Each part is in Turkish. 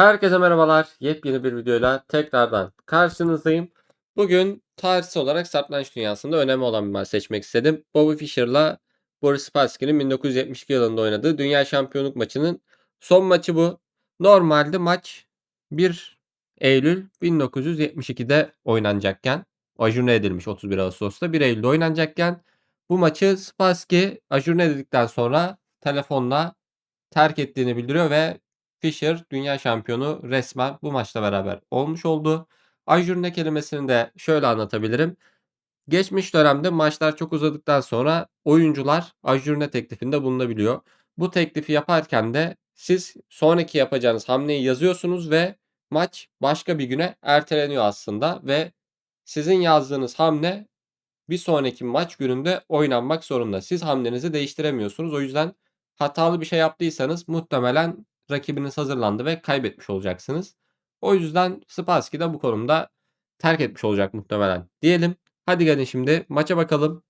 Herkese merhabalar. Yepyeni bir videoyla tekrardan karşınızdayım. Bugün tarihsel olarak satranç dünyasında önemli olan bir maç seçmek istedim. Bobby Fischer'la Boris Spassky'nin 1972 yılında oynadığı Dünya Şampiyonluk maçının son maçı bu. Normalde maç 1 Eylül 1972'de oynanacakken, ajurne edilmiş 31 Ağustos'ta 1 Eylül'de oynanacakken bu maçı Spassky ajurne edildikten sonra telefonla terk ettiğini bildiriyor ve Fischer dünya şampiyonu resmen bu maçla beraber olmuş oldu. Ajurne kelimesini de şöyle anlatabilirim. Geçmiş dönemde maçlar çok uzadıktan sonra oyuncular ajurne teklifinde bulunabiliyor. Bu teklifi yaparken de siz sonraki yapacağınız hamleyi yazıyorsunuz ve maç başka bir güne erteleniyor aslında ve sizin yazdığınız hamle bir sonraki maç gününde oynanmak zorunda. Siz hamlenizi değiştiremiyorsunuz. O yüzden hatalı bir şey yaptıysanız muhtemelen rakibiniz hazırlandı ve kaybetmiş olacaksınız. O yüzden Spassky de bu konumda terk etmiş olacak muhtemelen diyelim. Hadi gelin şimdi maça bakalım.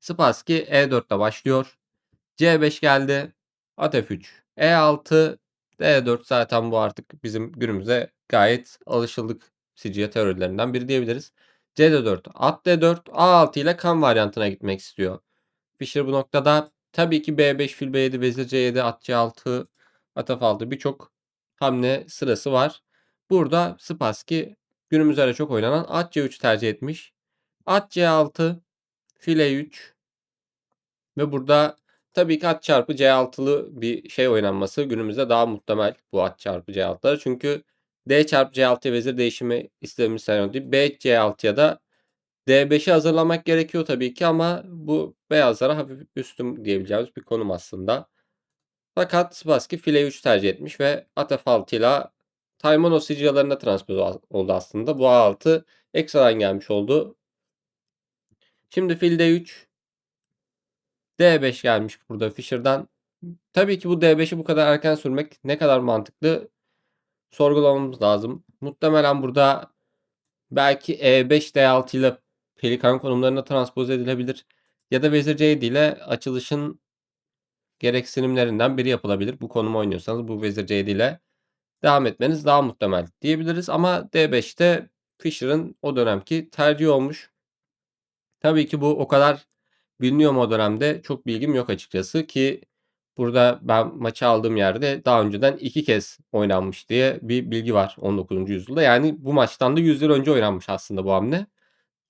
Spassky E4'te başlıyor. C5 geldi. At F3. E6 D4 zaten bu artık bizim günümüze gayet alışıldık sicilya teorilerinden biri diyebiliriz. CD4, at D4, A6 ile kan varyantına gitmek istiyor. Fischer bu noktada tabii ki B5, fil B7, vezir C7, at C6, at F6 birçok hamle sırası var. Burada Spassky günümüzde de çok oynanan at C3 tercih etmiş. At C6, fil E3 ve burada tabii ki at çarpı C6'lı bir şey oynanması günümüzde daha muhtemel bu at çarpı C6'lara. Çünkü D çarpı C6'ya vezir değişimi istediğimiz senaryo değil. B C6'ya da D5'i hazırlamak gerekiyor tabii ki ama bu beyazlara hafif üstüm diyebileceğimiz bir konum aslında. Fakat Spassky file 3 tercih etmiş ve at F6 ile Taimano sicilyalarına transpoz oldu aslında. Bu A6 ekstradan gelmiş oldu. Şimdi fil D3 D5 gelmiş burada Fischer'dan. Tabii ki bu D5'i bu kadar erken sürmek ne kadar mantıklı sorgulamamız lazım. Muhtemelen burada belki E5 D6 ile pelikan konumlarına transpoz edilebilir. Ya da vezir C7 ile açılışın gereksinimlerinden biri yapılabilir. Bu konumu oynuyorsanız bu vezir C7 ile devam etmeniz daha muhtemel diyebiliriz. Ama D5'te Fischer'ın o dönemki tercih olmuş. Tabii ki bu o kadar biliniyor mu o dönemde çok bilgim yok açıkçası ki burada ben maçı aldığım yerde daha önceden iki kez oynanmış diye bir bilgi var 19. yüzyılda. Yani bu maçtan da 100 yıl önce oynanmış aslında bu hamle.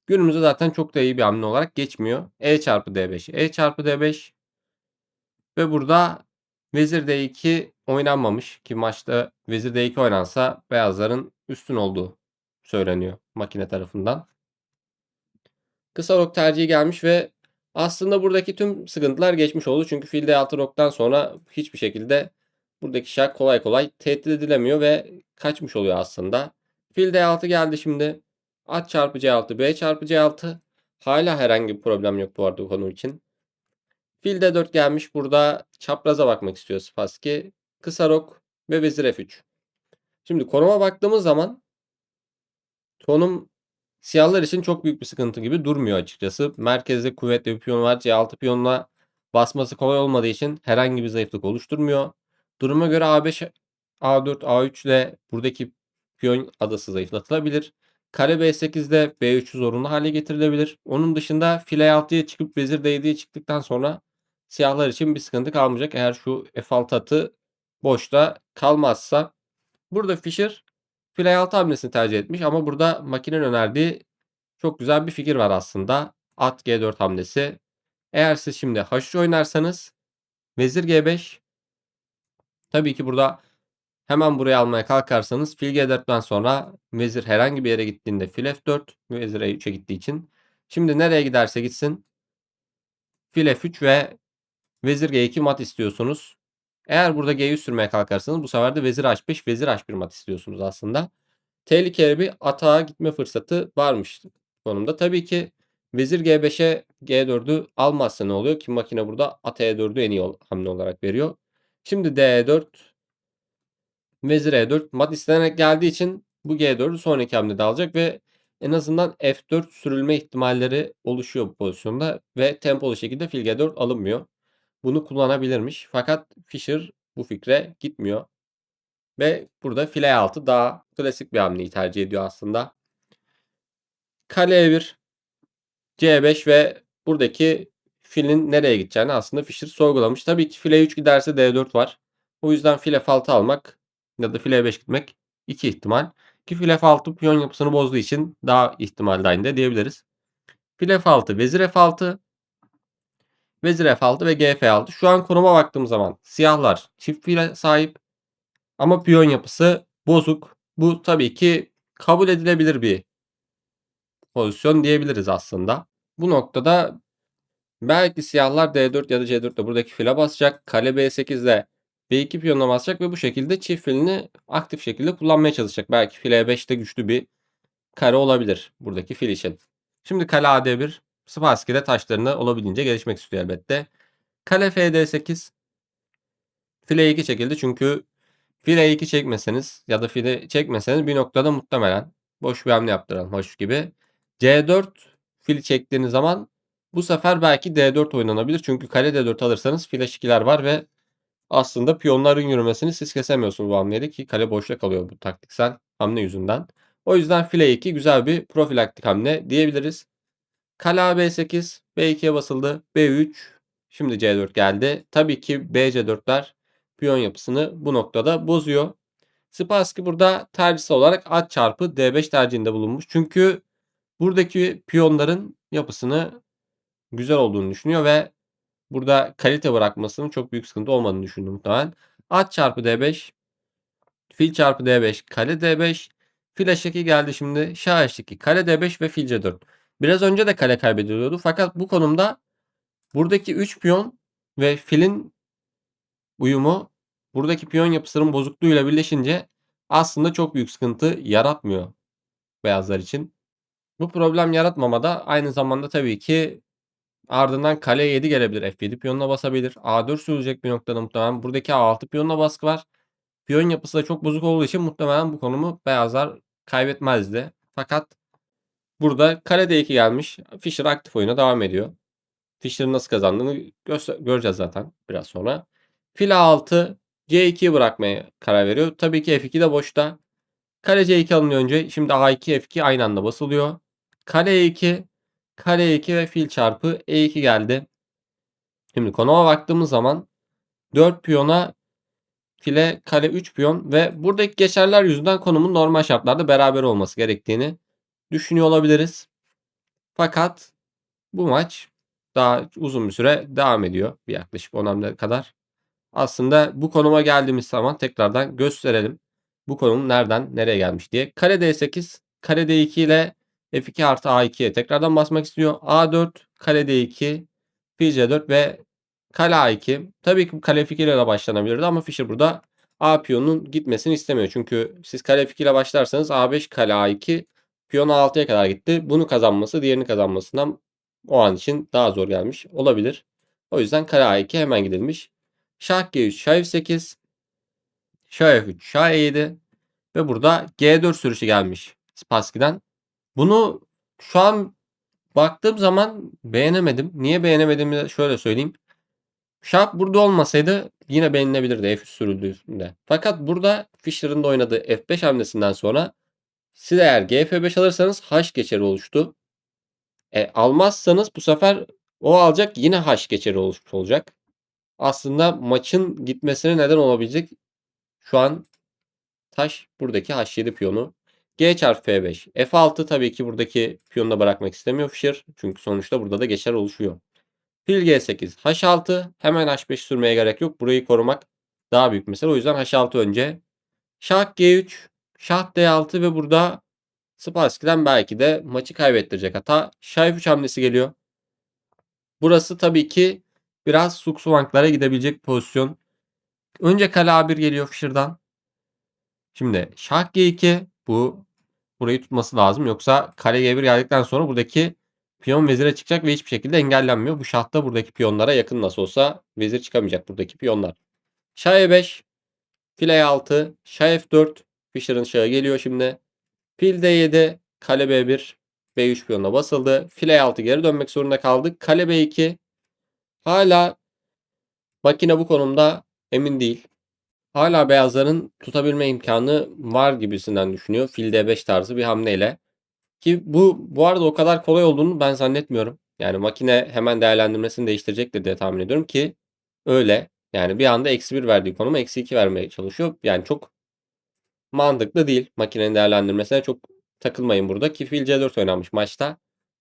Günümüzde zaten çok da iyi bir hamle olarak geçmiyor. E çarpı D5, E çarpı D5 ve burada vezir D2 oynanmamış ki maçta vezir D2 oynansa beyazların üstün olduğu söyleniyor makine tarafından. Kısa rok tercihi gelmiş ve aslında buradaki tüm sıkıntılar geçmiş oldu. Çünkü fil D6 roktan sonra hiçbir şekilde buradaki şah kolay kolay tehdit edilemiyor ve kaçmış oluyor aslında. Fil D6 geldi şimdi. At çarpı C6, B çarpı C6. Hala herhangi bir problem yok bu arada konu için. Fil D4 gelmiş. Burada çapraza bakmak istiyor Spassky. Kısa rok ve vezir F3. Şimdi konuma baktığımız zaman konum siyahlar için çok büyük bir sıkıntı gibi durmuyor açıkçası. Merkezde kuvvetli bir piyon var. C6 piyonla basması kolay olmadığı için herhangi bir zayıflık oluşturmuyor. Duruma göre A5, A4, A3 ile buradaki piyon adası zayıflatılabilir. Kare B8'de B3'ü zorunlu hale getirilebilir. Onun dışında file 6'ya çıkıp vezir D7'ye çıktıktan sonra siyahlar için bir sıkıntı kalmayacak. Eğer şu F6 atı boşta kalmazsa. Burada Fischer file 6 hamlesini tercih etmiş ama burada makinenin önerdiği çok güzel bir fikir var aslında. At G4 hamlesi. Eğer siz şimdi H3 oynarsanız vezir G5 tabii ki burada hemen buraya almaya kalkarsanız fil G4'ten sonra vezir herhangi bir yere gittiğinde fil F4 vezir E3'e gittiği için şimdi nereye giderse gitsin fil F3 ve vezir G2 mat istiyorsunuz. Eğer burada G100 sürmeye kalkarsanız bu sefer de vezir H5 vezir H1 mat istiyorsunuz aslında. Tehlikeli bir atağa gitme fırsatı varmış konumda. Tabii ki vezir G5'e G4'ü almazsa ne oluyor ki makine burada at E4'ü en iyi hamle olarak veriyor. Şimdi D4 vezir E4 mat istenerek geldiği için bu G4'ü sonraki hamlede alacak ve en azından F4 sürülme ihtimalleri oluşuyor bu pozisyonda ve tempolu şekilde fil G4 alınmıyor. Bunu kullanabilirmiş. Fakat Fischer bu fikre gitmiyor. Ve burada file 6 daha klasik bir hamleyi tercih ediyor aslında. Kale E1, C5 ve buradaki filin nereye gideceğini aslında Fischer sorgulamış. Tabii ki file 3 giderse D4 var. O yüzden file F6 almak ya da file 5 gitmek iki ihtimal. Ki file F6 piyon yapısını bozduğu için daha ihtimal dahilinde diyebiliriz. File F6, vezir F6, vezir F6 ve GF6. Şu an konuma baktığım zaman siyahlar çift file sahip ama piyon yapısı bozuk. Bu tabii ki kabul edilebilir bir pozisyon diyebiliriz aslında. Bu noktada belki siyahlar D4 ya da C4'te buradaki file basacak. Kale B8'de B2 piyonuna basacak ve bu şekilde çift filini aktif şekilde kullanmaya çalışacak. Belki file E5'te güçlü bir kare olabilir buradaki fil için. Şimdi kale AD1 Spassky'de taşlarını olabildiğince gelişmek istiyor elbette. Kale FD8 file 2 çekildi çünkü file 2 çekmeseniz ya da file çekmeseniz bir noktada muhtemelen boş bir hamle yaptıran hoş gibi. C4 fil çektiğiniz zaman bu sefer belki D4 oynanabilir. Çünkü kale D4 alırsanız fil H2'ler var ve aslında piyonların yürümesini siz kesemiyorsunuz bu hamleyle ki kale boşta kalıyor bu taktiksel hamle yüzünden. O yüzden file 2 güzel bir profilaktik hamle diyebiliriz. Kale B8, B2'ye basıldı. B3, şimdi C4 geldi. Tabii ki BC4'ler piyon yapısını bu noktada bozuyor. Spassky burada tercihsi olarak at çarpı D5 tercihinde bulunmuş. Çünkü buradaki piyonların yapısını güzel olduğunu düşünüyor ve burada kalite bırakmasının çok büyük sıkıntı olmadığını düşündü muhtemelen. At çarpı D5, fil çarpı D5, kale D5, fil H2 geldi şimdi. Şah H2, kale D5 ve fil C4. Biraz önce de kale kaybediliyordu. Fakat bu konumda buradaki 3 piyon ve filin uyumu buradaki piyon yapısının bozukluğuyla birleşince aslında çok büyük sıkıntı yaratmıyor beyazlar için. Bu problem yaratmamada aynı zamanda tabii ki ardından kale 7 gelebilir. F7 piyonuna basabilir. A4 sürülecek bir noktada muhtemelen. Buradaki A6 piyonuna baskı var. Piyon yapısı da çok bozuk olduğu için muhtemelen bu konumu beyazlar kaybetmezdi. Fakat burada kale D2 gelmiş. Fischer aktif oyuna devam ediyor. Fischer'ın nasıl kazandığını göreceğiz zaten biraz sonra. Fil A6 C2'yi bırakmaya karar veriyor. Tabii ki F2 de boşta. Kale C2 alınıyor önce. Şimdi A2 F2 aynı anda basılıyor. Kale E2 kare 2 ve fil çarpı E2 geldi. Şimdi konuma baktığımız zaman 4 piyona file kale 3 piyon ve buradaki geçerler yüzünden konumun normal şartlarda beraber olması gerektiğini düşünüyor olabiliriz. Fakat bu maç daha uzun bir süre devam ediyor. Bir yaklaşık 10 hamle kadar. Aslında bu konuma geldiğimiz zaman tekrardan gösterelim. Bu konum nereden nereye gelmiş diye. Kare D8, kare D2 ile F2 artı A2'ye tekrardan basmak istiyor. A4, kale D2, fil C4 ve kale A2. Tabii ki kale F2 ile de başlanabilirdi ama Fischer burada A piyonunun gitmesini istemiyor. Çünkü siz kale F2 ile başlarsanız A5, kale A2, piyon A6'ya kadar gitti. Bunu kazanması diğerini kazanmasından o an için daha zor gelmiş olabilir. O yüzden kale A2 hemen gidilmiş. Şah G3, Şah F8, Şah F3, Şah E7 ve burada G4 sürüşü gelmiş Spassky'den. Bunu şu an baktığım zaman beğenemedim. Niye beğenemediğimi şöyle söyleyeyim. Şah burada olmasaydı yine beğenilebilirdi F3 sürüldüğünde. Fakat burada Fischer'ın da oynadığı F5 hamlesinden sonra siz eğer GF5 alırsanız H geçeri oluştu. E, almazsanız bu sefer o alacak yine H geçeri oluşmuş olacak. Aslında maçın gitmesine neden olabilecek şu an taş buradaki H7 piyonu. G çarpı F5. F6 tabii ki buradaki piyonu da bırakmak istemiyor Fischer. Çünkü sonuçta burada da geçer oluşuyor. Fil G8. H6. Hemen H5 sürmeye gerek yok. Burayı korumak daha büyük mesela. O yüzden H6 önce. Şah G3. Şah D6 ve burada Spassky'den belki de maçı kaybettirecek hata. Şah F3 hamlesi geliyor. Burası tabii ki biraz Sukswank'lara gidebilecek pozisyon. Önce kale A1 geliyor Fischer'dan. Şimdi Şah G2 bu burayı tutması lazım. Yoksa kale G1 geldikten sonra buradaki piyon vezire çıkacak ve hiçbir şekilde engellenmiyor. Bu şahta buradaki piyonlara yakın nasıl olsa vezir çıkamayacak buradaki piyonlar. Şah E5, fil E6, Şah F4, Fischer'ın şahı geliyor şimdi. Fil D7, kale B1, B3 piyonuna basıldı. Fil E6 geri dönmek zorunda kaldık. Kale B2 hala makine bu konumda emin değil. hala beyazların tutabilme imkanı var gibisinden düşünüyor. Fil D5 tarzı bir hamleyle. Ki bu bu arada o kadar kolay olduğunu ben zannetmiyorum. Yani makine hemen değerlendirmesini değiştirecektir diye tahmin ediyorum ki öyle. Yani bir anda eksi 1 verdiği konuma eksi 2 vermeye çalışıyor. Yani çok mantıklı değil. Makinenin değerlendirmesine çok takılmayın burada ki fil C4 oynanmış maçta.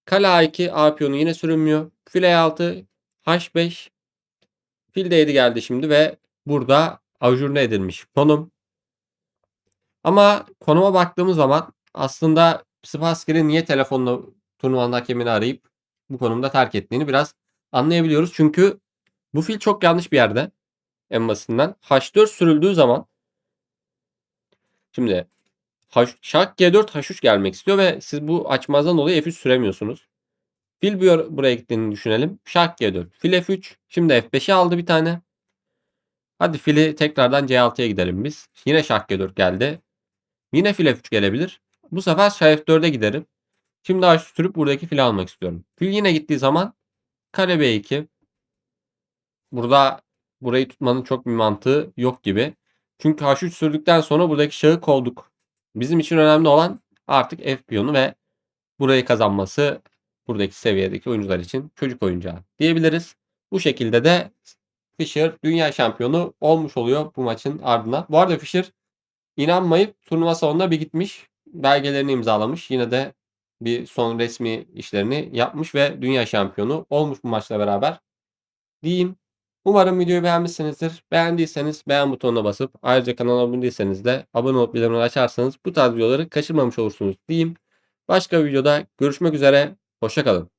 Kale A2 A piyonu yine sürünmüyor. Fil E6 H5 Fil D7 geldi şimdi ve burada ajurne edilmiş konum. Ama konuma baktığımız zaman aslında Spasskil'in niye telefonla turnuvanın hakemini arayıp bu konumda terk ettiğini biraz anlayabiliyoruz. Çünkü bu fil çok yanlış bir yerde en basitinden. H4 sürüldüğü zaman şimdi H, şah G4 H3 gelmek istiyor ve siz bu açmazdan dolayı F3 süremiyorsunuz. Fil buraya gittiğini düşünelim. Şah G4. Fil F3. Şimdi F5'i aldı bir tane. Hadi fili tekrardan C6'ya gidelim biz. Yine şah G4 geldi. Yine fil F3 gelebilir. Bu sefer şah F4'e giderim. Şimdi H sürüp buradaki fili almak istiyorum. Fil yine gittiği zaman kare B2. Burada burayı tutmanın çok bir mantığı yok gibi. Çünkü H3 sürdükten sonra buradaki şahı kovduk. Bizim için önemli olan artık F piyonu ve burayı kazanması buradaki seviyedeki oyuncular için çocuk oyuncağı diyebiliriz. Bu şekilde de Fischer dünya şampiyonu olmuş oluyor bu maçın ardından. Bu arada Fischer inanmayıp turnuva sonunda bir gitmiş. Belgelerini imzalamış. Yine de bir son resmi işlerini yapmış ve dünya şampiyonu olmuş bu maçla beraber. Diyeyim. Umarım videoyu beğenmişsinizdir. Beğendiyseniz beğen butonuna basıp ayrıca kanala abone değilseniz de abone olup bildirimleri açarsanız bu tarz videoları kaçırmamış olursunuz diyeyim. Başka bir videoda görüşmek üzere. Hoşçakalın.